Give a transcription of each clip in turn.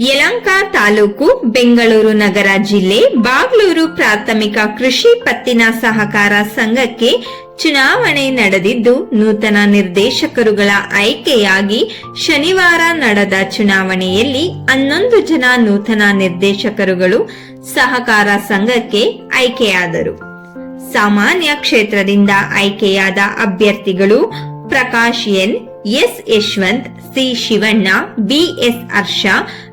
ಯಲಂಕ ತಾಲೂಕು ಬೆಂಗಳೂರು ನಗರ ಜಿಲ್ಲೆ ಬಾಗ್ಲೂರು ಪ್ರಾಥಮಿಕ ಕೃಷಿ ಪತ್ತಿನ ಸಹಕಾರ ಸಂಘಕ್ಕೆ ಚುನಾವಣೆ ನಡೆದಿದ್ದು ನೂತನ ನಿರ್ದೇಶಕರುಗಳ ಆಯ್ಕೆಯಾಗಿ ಶನಿವಾರ ನಡೆದ ಚುನಾವಣೆಯಲ್ಲಿ ಹನ್ನೊಂದು ಜನ ನೂತನ ನಿರ್ದೇಶಕರುಗಳು ಸಹಕಾರ ಸಂಘಕ್ಕೆ ಆಯ್ಕೆಯಾದರು. ಸಾಮಾನ್ಯ ಕ್ಷೇತ್ರದಿಂದ ಆಯ್ಕೆಯಾದ ಅಭ್ಯರ್ಥಿಗಳು Prakash N. S Yashwanth, C Shivanna BS Harsha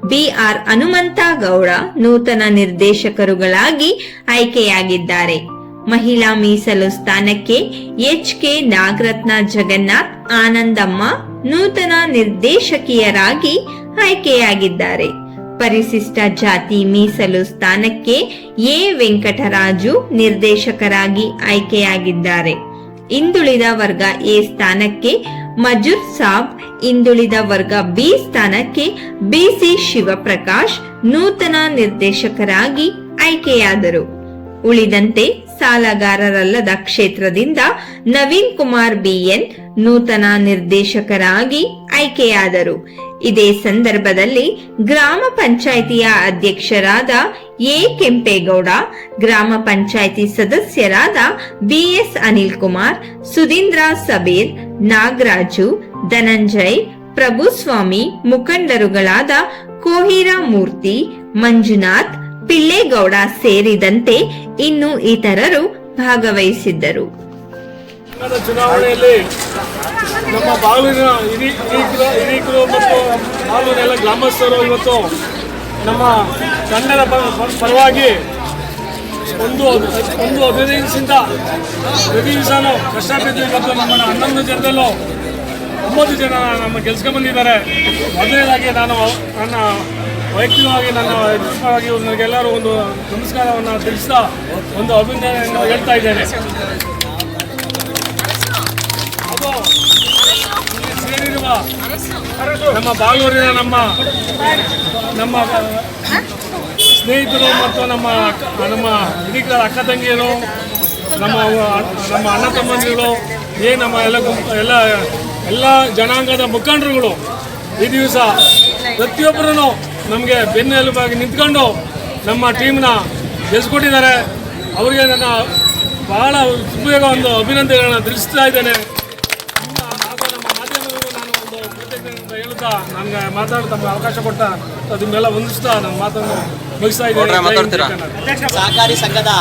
BR Hanumantha Gowda ನೂತನ ನಿರ್ದೇಶಕರುಗಳಾಗಿ ಆಯ್ಕೆಯಾಗಿದ್ದಾರೆ. ಮಹಿಳಾ ಮೀಸಲು ಸ್ಥಾನಕ್ಕೆ ಎಚ್ ಕೆ ನಾಗರತ್ನ ಜಗನ್ನಾಥ್, ಆನಂದಮ್ಮ ನೂತನ ನಿರ್ದೇಶಕಿಯರಾಗಿ ಆಯ್ಕೆಯಾಗಿದ್ದಾರೆ. ಪರಿಶಿಷ್ಟ ಜಾತಿ ಮೀಸಲು ಸ್ಥಾನಕ್ಕೆ ಎ ವೆಂಕಟರಾಜು ನಿರ್ದೇಶಕರಾಗಿ ಆಯ್ಕೆಯಾಗಿದ್ದಾರೆ. ಹಿಂದುಳಿದ ವರ್ಗ ಎ ಸ್ಥಾನಕ್ಕೆ ಮಜುರ್ ಸಾಬ್ ಹಿಂದುಳಿದ ವರ್ಗ ಬಿ ಸ್ಥಾನಕ್ಕೆ ಬಿಸಿ ಶಿವಪ್ರಕಾಶ್ ನೂತನ ನಿರ್ದೇಶಕರಾಗಿ ಆಯ್ಕೆಯಾದರು. ಉಳಿದಂತೆ ಸಾಲಗಾರರಲ್ಲದ ಕ್ಷೇತ್ರದಿಂದ ನವೀನ್ ಕುಮಾರ್ ಬಿಎನ್ ನೂತನ ನಿರ್ದೇಶಕರಾಗಿ ಆಯ್ಕೆಯಾದರು. ಇದೇ ಸಂದರ್ಭದಲ್ಲಿ ಗ್ರಾಮ ಪಂಚಾಯಿತಿಯ ಅಧ್ಯಕ್ಷರಾದ ಎ ಕೆಂಪೇಗೌಡ, ಗ್ರಾಮ ಪಂಚಾಯಿತಿ ಸದಸ್ಯರಾದ ಬಿಎಸ್ ಅನಿಲ್ ಕುಮಾರ್ ಸುಧೀಂದ್ರ ಸಬೀರ್ ನಾಗರಾಜು, ಧನಂಜಯ್, ಪ್ರಭುಸ್ವಾಮಿ, ಮುಖಂಡರುಗಳಾದ ಕೋಹಿರಾ ಮೂರ್ತಿ, ಮಂಜುನಾಥ್, ಪಿಳ್ಳೇಗೌಡ ಸೇರಿದಂತೆ ಇನ್ನು ಇತರರು ಭಾಗವಹಿಸಿದ್ದರು. ಚುನಾವಣೆಯಲ್ಲಿ ನಮ್ಮ ಹಿರೀಕರು ಮತ್ತು ಗ್ರಾಮಸ್ಥರು ಇವತ್ತು ನಮ್ಮ ತಂಡದ ಪರವಾಗಿ ಒಂದು ಒಂದು ಹದಿನೈದು ದಿವಸದಿಂದ ಪ್ರತಿ ದಿವಸನೂ ಕಷ್ಟಪಟ್ಟು ಇವತ್ತು ನಮ್ಮನ್ನು ಹನ್ನೊಂದು ಜನದಲ್ಲೂ ಒಂಬತ್ತು ಜನ ನಮ್ಮ ಕೆಲಸಕ್ಕೆ ಬಂದಿದ್ದಾರೆ. ಮೊದಲನೇದಾಗಿ ನಾನು ನನ್ನ ವೈಯಕ್ತಿಕವಾಗಿ ನನ್ನ ಯಶಸ್ವಾಗಿ ನನಗೆಲ್ಲರೂ ಒಂದು ನಮಸ್ಕಾರವನ್ನು ತಿಳಿಸ್ತಾ ಒಂದು ಅಭಿನಂದನೆಯನ್ನು ಹೇಳ್ತಾ ಇದ್ದೇನೆ. ನಮ್ಮ ಬಾಲೂರಿನ ನಮ್ಮ ನಮ್ಮ ಸ್ನೇಹಿತರು ಮತ್ತು ನಮ್ಮ ನಮ್ಮ ಹಿರಿಕರ ಅಕ್ಕ ತಂಗಿಯರು, ನಮ್ಮ ನಮ್ಮ ಅಣ್ಣ ತಮ್ಮಂದಿರು, ಏ ನಮ್ಮ ಎಲ್ಲ ಗುಂಪು ಎಲ್ಲ ಎಲ್ಲ ಜನಾಂಗದ ಮುಖಂಡರುಗಳು ಈ ದಿವಸ ಪ್ರತಿಯೊಬ್ಬರೂ ನಮಗೆ ಬೆನ್ನೆಲುಬಾಗಿ ನಿಂತ್ಕೊಂಡು ನಮ್ಮ ಟೀಮ್ನ ಗೆಲ್ಸ್ಕೊಟ್ಟಿದ್ದಾರೆ ಅವರಿಗೆ ನನ್ನ ಬಹಳ ಉಪಯೋಗ ಒಂದು ಅಭಿನಂದನೆಗಳನ್ನ ತಿಳಿಸ್ತಾ ಇದ್ದೇನೆ ನಿಮ್ಮ ಹಾಗೂ ನಮ್ಮ ಮಾಧ್ಯಮಗಳಿಗೂ ನಾನು ಒಂದು ನನಗೆ ಮಾತಾಡೋ ತಮಗೆ ಅವಕಾಶ ಕೊಟ್ಟ ಅದನ್ನೆಲ್ಲ ಹೊಂದಿಸ್ತಾ ನಮ್ಮ ಮಾತನ್ನು ಮುಗಿಸ್ತಾ ಇದ್ದೀವಿ. ಸಹಕಾರಿ ಸಂಘದ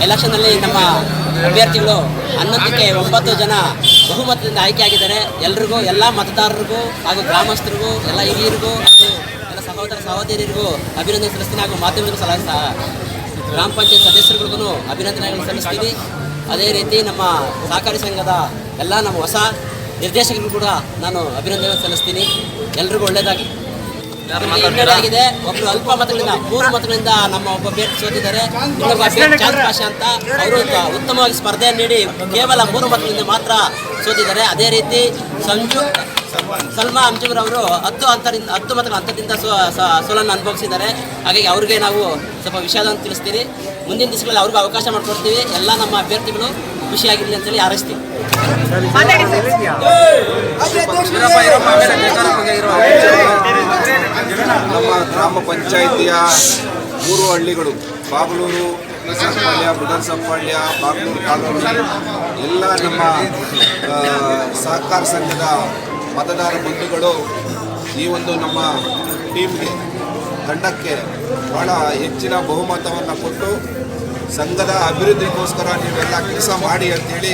ಎಲೆಕ್ಷನ್ನಲ್ಲಿ ನಮ್ಮ ಅಭ್ಯರ್ಥಿಗಳು ಹನ್ನೊಂದಕ್ಕೆ ಒಂಬತ್ತು ಜನ ಬಹುಮತದಿಂದ ಆಯ್ಕೆಯಾಗಿದ್ದಾರೆ. ಎಲ್ರಿಗೂ ಎಲ್ಲ ಮತದಾರರಿಗೂ ಹಾಗೂ ಗ್ರಾಮಸ್ಥರಿಗೂ ಎಲ್ಲ ಹಿರಿಯರಿಗೂ ಮತ್ತು ಎಲ್ಲ ಸಹೋದರ ಸಹೋದರಿಯರಿಗೂ ಅಭಿನಂದನೆ ಸಲ್ಲಿಸ್ತೀನಿ ಹಾಗೂ ಮಾಧ್ಯಮದ ಸಲ ಸ- ಗ್ರಾಮ ಪಂಚಾಯತ್ ಸದಸ್ಯರುಗಳಿಗೂ ಅಭಿನಂದನೆಗಳನ್ನು ಸಲ್ಲಿಸ್ತೀನಿ. ಅದೇ ರೀತಿ ನಮ್ಮ ಸಹಕಾರಿ ಸಂಘದ ಎಲ್ಲ ನಮ್ಮ ಹೊಸ ನಿರ್ದೇಶಕರಿಗೂ ಕೂಡ ನಾನು ಅಭಿನಂದನೆ ಸಲ್ಲಿಸ್ತೀನಿ. ಎಲ್ರಿಗೂ ಒಳ್ಳೆಯದಾಗಿ ಆಗಿದೆ ಒಬ್ರು ಅಲ್ಪ ಮತಗಳಿಂದ ಮೂರು ಮತಗಳಿಂದ ನಮ್ಮ ಒಬ್ಬ ಅಭ್ಯರ್ಥಿ ಸೋತಿದ್ದಾರೆ. ಇನ್ನೊಬ್ಬ ಅಂತ ಅವರು ಉತ್ತಮವಾಗಿ ಸ್ಪರ್ಧೆಯನ್ನು ನೀಡಿ ಕೇವಲ ಮೂರು ಮತಗಳಿಂದ ಮಾತ್ರ ಸೋತಿದ್ದಾರೆ. ಅದೇ ರೀತಿ ಸಂಜು ಸಲ್ಮಾ ಅಂಜುಮರ್ ಅವರು ಹತ್ತು ಅಂತರಿಂದ ಹತ್ತು ಮತಗಳ ಹಂತದಿಂದ ಸೋ ಸ- ಸೋಲನ್ನು ಅನುಭವಿಸಿದ್ದಾರೆ. ಹಾಗಾಗಿ ಅವ್ರಿಗೆ ನಾವು ಸ್ವಲ್ಪ ವಿಷಾದವನ್ನು ತಿಳಿಸ್ತೀವಿ ಮುಂದಿನ ದಿವಸಗಳಲ್ಲಿ ಅವ್ರಿಗೂ ಅವಕಾಶ ಮಾಡಿಕೊಡ್ತೀವಿ. ಎಲ್ಲ ನಮ್ಮ ಅಭ್ಯರ್ಥಿಗಳು ಖುಷಿಯಾಗಿರಲಿ ಅಂತೇಳಿ ಹಾರೈಸ್ತೀವಿ. ನಮ್ಮ ಗ್ರಾಮ ಪಂಚಾಯಿತಿಯ ಮೂರು ಹಳ್ಳಿಗಳು, ಬಾಗಲೂರು ನರಸಂಪಾಳ್ಯ ಬುಡನ್ಸಂಪಾಳ್ಯ ಬಾಗಲೂರು ಕಾಲೋನಿ, ಎಲ್ಲ ನಮ್ಮ ಸಹಕಾರ ಸಂಘದ ಮತದಾರ ಬಂಧುಗಳು ಈ ಒಂದು ನಮ್ಮ ಟೀಮ್ಗೆ, ತಂಡಕ್ಕೆ ಬಹಳ ಹೆಚ್ಚಿನ ಬಹುಮತವನ್ನು ಕೊಟ್ಟು ಸಂಘದ ಅಭಿವೃದ್ಧಿಗೋಸ್ಕರ ನೀವೆಲ್ಲ ಕೆಲಸ ಮಾಡಿ ಅಂತೇಳಿ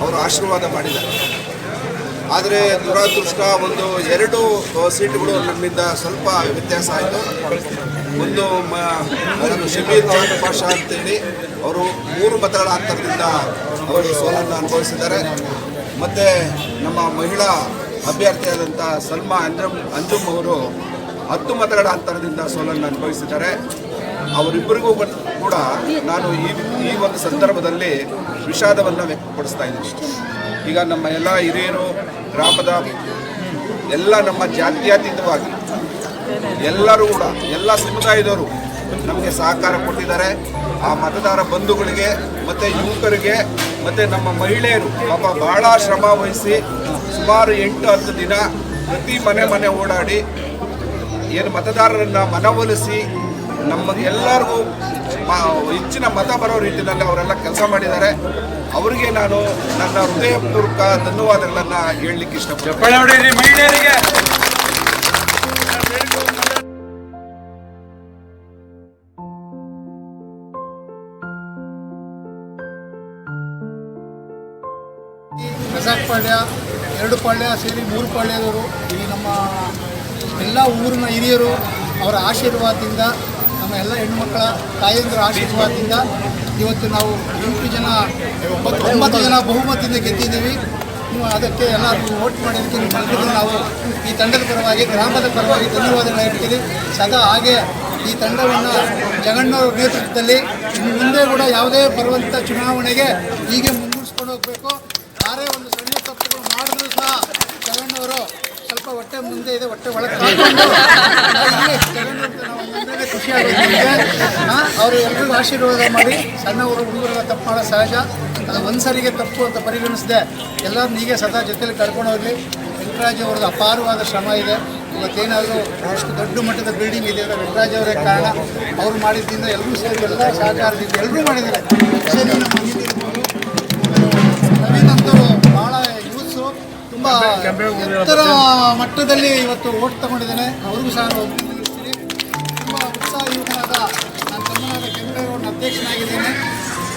ಅವರು ಆಶೀರ್ವಾದ ಮಾಡಿದ್ದಾರೆ. ಆದರೆ ದುರಾದೃಷ್ಟ ಒಂದು ಎರಡು ಸೀಟುಗಳು ನಮ್ಮಿಂದ ಸ್ವಲ್ಪ ವ್ಯತ್ಯಾಸ ಆಯಿತು. ಒಂದು ಶಬೀರ್ ಚಾಂದ್ ಪಾಷಾ ಅಂತೇಳಿ ಅವರು ಮೂರು ಮತಗಳ ಅಂತರದಿಂದ ಅವರು ಸೋಲನ್ನು ಅನುಭವಿಸಿದ್ದಾರೆ. ಮತ್ತು ನಮ್ಮ ಮಹಿಳಾ ಅಭ್ಯರ್ಥಿಯಾದಂಥ ಸಲ್ಮಾ ಅಂಜಮ್ ಅಂಜುಮ್ ಅವರು ಹತ್ತು ಮತಗಳ ಅಂತರದಿಂದ ಸೋಲನ್ನು ಅನುಭವಿಸಿದ್ದಾರೆ. ಅವರಿಬ್ಬರಿಗೂ ಕೂಡ ನಾನು ಈ ಈ ಒಂದು ಸಂದರ್ಭದಲ್ಲಿ ವಿಷಾದವನ್ನು ವ್ಯಕ್ತಪಡಿಸ್ತಾ ಇದ್ದೀನಿ. ಈಗ ನಮ್ಮ ಎಲ್ಲ ಹಿರಿಯರು, ಗ್ರಾಮದ ಎಲ್ಲ ನಮ್ಮ ಜಾತ್ಯಾತೀತವಾಗಿ ಎಲ್ಲರೂ ಕೂಡ, ಎಲ್ಲ ಸಮುದಾಯದವರು ನಮಗೆ ಸಹಕಾರ ಕೊಟ್ಟಿದ್ದಾರೆ. ಆ ಮತದಾರ ಬಂಧುಗಳಿಗೆ ಮತ್ತು ಯುವಕರಿಗೆ ಮತ್ತು ನಮ್ಮ ಮಹಿಳೆಯರು ಪಾಪ ಭಾಳ ಶ್ರಮ ವಹಿಸಿ ಸುಮಾರು ಎಂಟು, ಹತ್ತು ದಿನ ಪ್ರತಿ ಮನೆ ಮನೆ ಓಡಾಡಿ ಏನು ಮತದಾರರನ್ನು ಮನವೊಲಿಸಿ ನಮ್ಮ ಮ- ಹೆಚ್ಚಿನ ಮತ ಬರೋ ರೀತಿಯಲ್ಲಿ ಅವರೆಲ್ಲ ಕೆಲಸ ಮಾಡಿದ್ದಾರೆ. ಅವರಿಗೆ ನಾನು ನನ್ನ ಹೃದಯಪೂರ್ವಕ ಧನ್ಯವಾದಗಳನ್ನು ಹೇಳಲಿಕ್ಕೆ ಇಷ್ಟಪಡ್ತೀನಿ. ಪಾಳ್ಯ ಎರಡು ಪಾಳ್ಯ ಸೇರಿ ಮೂರು ಪಾಳ್ಯದವರು ಈ ನಮ್ಮ ಎಲ್ಲ ಊರಿನ ಹಿರಿಯರು ಅವರ ಆಶೀರ್ವಾದದಿಂದ ನಮ್ಮ ಎಲ್ಲ ಹೆಣ್ಣುಮಕ್ಕಳ ತಾಯಂದಿರ ಆಶೀರ್ವಾದದಿಂದ ಇವತ್ತು ನಾವು ಎಂಟು ಜನ, ಒಂಬತ್ತು ಜನ ಬಹುಮತದಿಂದ ಗೆದ್ದಿದ್ದೀವಿ. ನೀವು ಅದಕ್ಕೆ ಎಲ್ಲರೂ ವೋಟ್ ಮಾಡಿದ್ದಕ್ಕೆ ನಿಮ್ಮೆಲ್ಲರಿಗೂ ನಾವು ಈ ತಂಡದ ಪರವಾಗಿ, ಗ್ರಾಮದ ಪರವಾಗಿ ಧನ್ಯವಾದಗಳು ಹೇಳ್ತೀವಿ ಸದಾ ಹಾಗೆ ಈ ತಂಡವನ್ನು ಜಗಣ್ಣವರ ನೇತೃತ್ವದಲ್ಲಿ ಇನ್ನು ಮುಂದೆ ಕೂಡ ಯಾವುದೇ ಬರುವಂಥ ಚುನಾವಣೆಗೆ ಹೀಗೆ ಮುಂದುವರಿಸ್ಕೊಂಡು ಹೋಗಬೇಕು. ಯಾರೇ ಒಂದು ಸಣ್ಣ ತಪ್ಪುಗಳು ಮಾಡಿದ್ರು ಸಹ ಜಗಣ್ಣವರು ಸ್ವಲ್ಪ ಹೊಟ್ಟೆ ಮುಂದೆ ಇದೆ, ಹೊಟ್ಟೆ ಒಳಗೆ ಖುಷಿ ಅವರು ಎಲ್ಲರಿಗೂ ಆಶೀರ್ವಾದ ಮಾಡಿ, ಸಣ್ಣವರು ಹುಡುಗರೆಲ್ಲ ತಪ್ಪು ಮಾಡೋ ಸಹಜ. ಅದು ಒಂದು ಸರಿಗೆ ತಪ್ಪು ಅಂತ ಪರಿಗಣಿಸಿದೆ ಎಲ್ಲರೂ ಹೀಗೆ ಸದಾ ಜೊತೆಲಿ ಕರ್ಕೊಂಡು ಹೋಗಲಿ. ವೆಂಕಟರಾಜ್ ಅವ್ರದ್ದು ಅಪಾರವಾದ ಶ್ರಮ ಇದೆ. ಇವತ್ತೇನಾದರೂ ಅಷ್ಟು ದೊಡ್ಡ ಮಟ್ಟದ ಬಿಲ್ಡಿಂಗ್ ಇದೆ ಅಂದರೆ ವೆಂಕಟರಾಜ್ ಅವರೇ ಕಾರಣ. ಅವ್ರು ಮಾಡಿದ್ದರಿಂದ ಎಲ್ಲರೂ ಸೇರಿ ಎಲ್ಲ ಸಹಕಾರದಿಂದ ಎಲ್ಲರೂ ಮಾಡಿದ್ದಾರೆ. ಎತ್ತರ ಮಟ್ಟದಲ್ಲಿ ಇವತ್ತು ಓಟ್ ತಗೊಂಡಿದ್ದೇನೆ. ಅವ್ರಿಗೂ ಸಹ ನಾವು ತುಂಬ ಉತ್ಸಾಹ ನಾನು ನನ್ನ ತಮ್ಮನಾದ ಕೆಂಪೇಗೌಡನ ಅಧ್ಯಕ್ಷನಾಗಿದ್ದೇನೆ.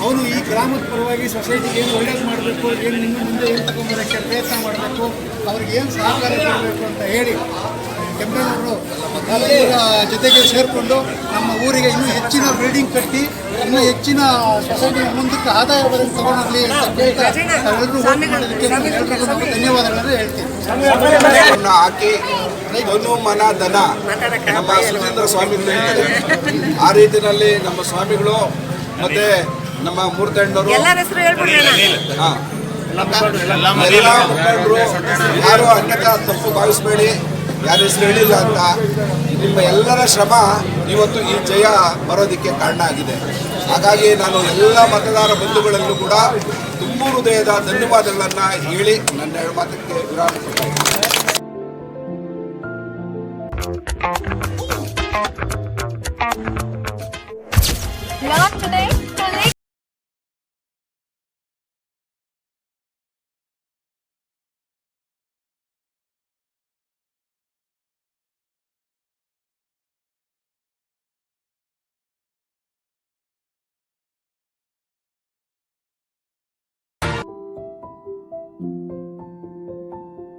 ಅವನು ಈ ಗ್ರಾಮದ ಪರವಾಗಿ ಸೊಸೈಟಿಗೆ ಏನು ಒಳ್ಳೇದು ಮಾಡಬೇಕು ಏನು ಇನ್ನು ಮುಂದೆ ಏನು ತಗೊಂಡ್ಬರೋಕ್ಕೆ ಪ್ರಯತ್ನ ಮಾಡಬೇಕು ಅವ್ರಿಗೆ ಏನು ಸಹಕಾರ ಕೊಡಬೇಕು ಅಂತ ಹೇಳಿ ಕೆಂಪೇಗೌಡರು ಅವರ ಜೊತೆಗೆ ಸೇರಿಕೊಂಡು ನಮ್ಮ ಊರಿಗೆ ಇನ್ನೂ ಹೆಚ್ಚಿನ ಬಿಲ್ಡಿಂಗ್ ಕಟ್ಟಿ ಇನ್ನೂ ಹೆಚ್ಚಿನ ಸೊಸೈಟಿ ಮುಂದಕ್ಕೆ ಆದಾಯ ಬರೋದು ತಗೊಂಡಿರಲಿ ಎಲ್ಲರೂ ಮಾಡೋದಕ್ಕೆ ಧನ್ಯವಾದಗಳನ್ನು ಹೇಳ್ತೀನಿ. ಹಾಕಿ ಧನು ಮನ ಧನ. ನಮ್ಮ ಸುಧೀಂದ್ರ ಸ್ವಾಮಿಗಳು. ಆ ರೀತಿಯಲ್ಲಿ ನಮ್ಮ ಸ್ವಾಮಿಗಳು ಮತ್ತೆ ನಮ್ಮ ಮೂರ್ತಣ್ಣವರು ಹಾ. ಎಲ್ಲ ಮುಖಂಡರು. ಯಾರು ಅನ್ಯತ ತಪ್ಪು ಭಾವಿಸಬೇಡಿ. ಯಾರು ಹೆಸರು ಹೇಳಿಲ್ಲ ಅಂತ. ನಿಮ್ಮ ಎಲ್ಲರ ಶ್ರಮ ಇವತ್ತು ಈ ಜಯ ಬರೋದಕ್ಕೆ ಕಾರಣ ಆಗಿದೆ. ಹಾಗಾಗಿ ನಾನು ಎಲ್ಲ ಮತದಾರ ಬಂಧುಗಳಲ್ಲೂ ಕೂಡ ತುಂಬು ಹೃದಯದ ಧನ್ಯವಾದಗಳನ್ನು ಹೇಳಿ ನನ್ನ ಎರಡು ಮಾತಕ್ಕೆ ವಿರಾಮ today.